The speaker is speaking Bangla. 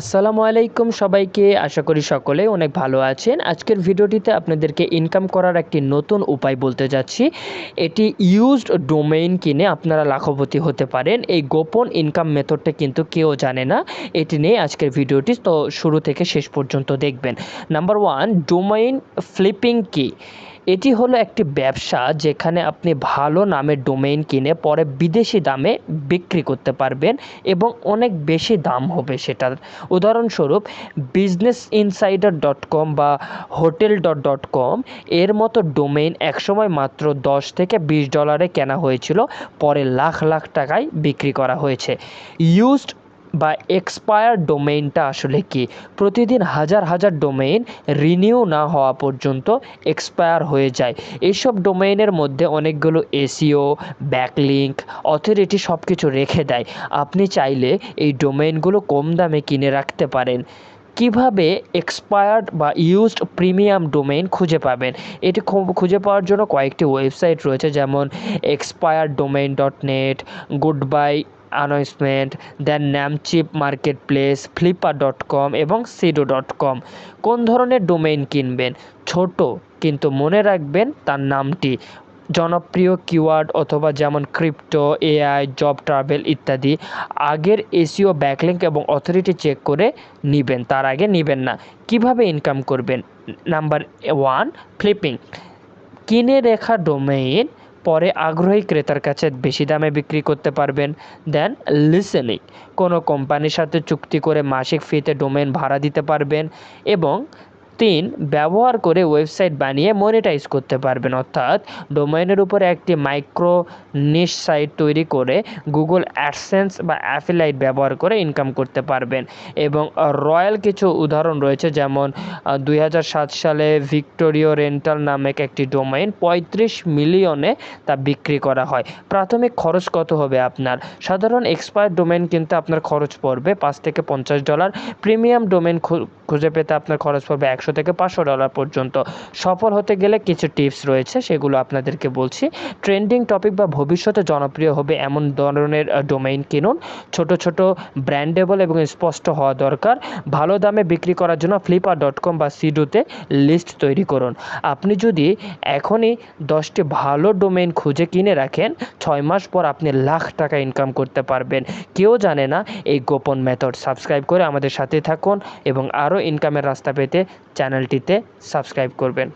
আসসালামু আলাইকুম সবাইকে, আশা করি সকলে অনেক ভালো আছেন। আজকের ভিডিওটিতে আপনাদেরকে ইনকাম করার একটি নতুন উপায় বলতে যাচ্ছি। এটি ইউজড ডোমেইন কিনে আপনারা লাখপতি হতে পারেন। এই গোপন ইনকাম মেথডটা কিন্তু কেউ জানে না। এটি নিয়ে আজকের ভিডিওটি তো শুরু থেকে শেষ পর্যন্ত দেখবেন। নাম্বার ওয়ান ডোমেইন ফ্লিপিং কি এটি হলো একটি ব্যবসা যেখানে আপনি ভালো নামের ডোমেইন কিনে পরে বিদেশি দামে বিক্রি করতে পারবেন এবং অনেক বেশি দাম হবে সেটার। উদাহরণস্বরূপ বিজনেস ইনসাইডার ডট কম বা হোটেল ডট ডট কম এর মতো ডোমেইন একসময় মাত্র দশ থেকে বিশ ডলারে কেনা হয়েছিল, পরে লাখ লাখ টাকায় বিক্রি করা হয়েছে। ইউজড বা এক্সপায়ার ডোমেইনটা আসলে কি? প্রতিদিন হাজার হাজার ডোমেইন রিনিউ না হওয়া পর্যন্ত এক্সপায়ার হয়ে যায়। এইসব ডোমেইনের মধ্যে অনেকগুলো এসিও ব্যাকলিঙ্ক অথরিটি সব কিছু রেখে দেয়। আপনি চাইলে এই ডোমেইনগুলো কম দামে কিনে রাখতে পারেন। কীভাবে এক্সপায়ার্ড বা ইউজড প্রিমিয়াম ডোমেইন খুঁজে পাবেন? এটি খুঁজে পাওয়ার জন্য কয়েকটি ওয়েবসাইট রয়েছে যেমন expired domain dot net good bye announcement then Namecheap market place Flipkart dot com এবং সিডো ডট কম কোন ধরনের ডোমেইন কিনবেন? ছোট, কিন্তু মনে রাখবেন তার নামটি। জনপ্রিয় কিওয়ার্ড অথবা যেমন ক্রিপ্টো এআই জব ট্রাভেল ইত্যাদি, আগের এসিও ব্যাকলিঙ্ক এবং অথরিটি চেক করে নেবেন। তার আগে নেবেন না। কীভাবে ইনকাম করবেন? নাম্বার ওয়ান ফ্লিপিং কিনে রেখা ডোমেইন পরে আগ্রহী ক্রেতার কাছে বেশি দামে বিক্রি করতে পারবেন। দেন লিসেনিং, কোনো কোম্পানির সাথে চুক্তি করে মাসিক ফিতে ডোমেন ভাড়া দিতে পারবেন এবং তিন, ব্যবহার করে ওয়েবসাইট বানিয়ে মনিটাইজ করতে পারবেন। অর্থাৎ ডোমেইনের উপরে একটি মাইক্রো নিশ সাইট তৈরি করে গুগল অ্যাডসেন্স বা অ্যাফিলাইট ব্যবহার করে ইনকাম করতে পারবেন। এবং রয়্যাল কিছু উদাহরণ রয়েছে, যেমন দুই হাজার সাত সালে ভিক্টোরিও রেন্টাল নামেক একটি ডোমেইন পঁয়ত্রিশ মিলিয়নে তা বিক্রি করা হয়। প্রাথমিক খরচ কত হবে আপনার? সাধারণ এক্সপায়ার ডোমেইন কিনতে আপনার খরচ পড়বে পাঁচ থেকে পঞ্চাশ ডলার প্রিমিয়াম ডোমেইন খুঁজে পেতে আপনার খরচ পড়বে একশো থেকে পাঁচশো ডলার পর্যন্ত সফল হতে গেলে কিছু টিপস রয়েছে, সেগুলো আপনাদেরকে বলছি। ট্রেন্ডিং টপিক বা ভবিষ্যতে জনপ্রিয় হবে এমন ধরনের ডোমেইন কিনুন। ছোট ছোট, ব্র্যান্ডেবল এবং স্পষ্ট হওয়া দরকার। ভালো দামে বিক্রি করার জন্য ফ্লিপকার্ট ডট কম বা সিডোতে লিস্ট তৈরি করুন। আপনি যদি এখনই দশটি ভালো ডোমেইন খুঁজে কিনে রাখেন, ছয় মাস পর আপনি লাখ টাকা ইনকাম করতে পারবেন। কেউ জানে না, এই গোপন মেথড। সাবস্ক্রাইব করে আমাদের সাথে থাকুন এবং আরও ইনকামের রাস্তা পেতে চ্যানেলটিতে সাবস্ক্রাইব করবেন।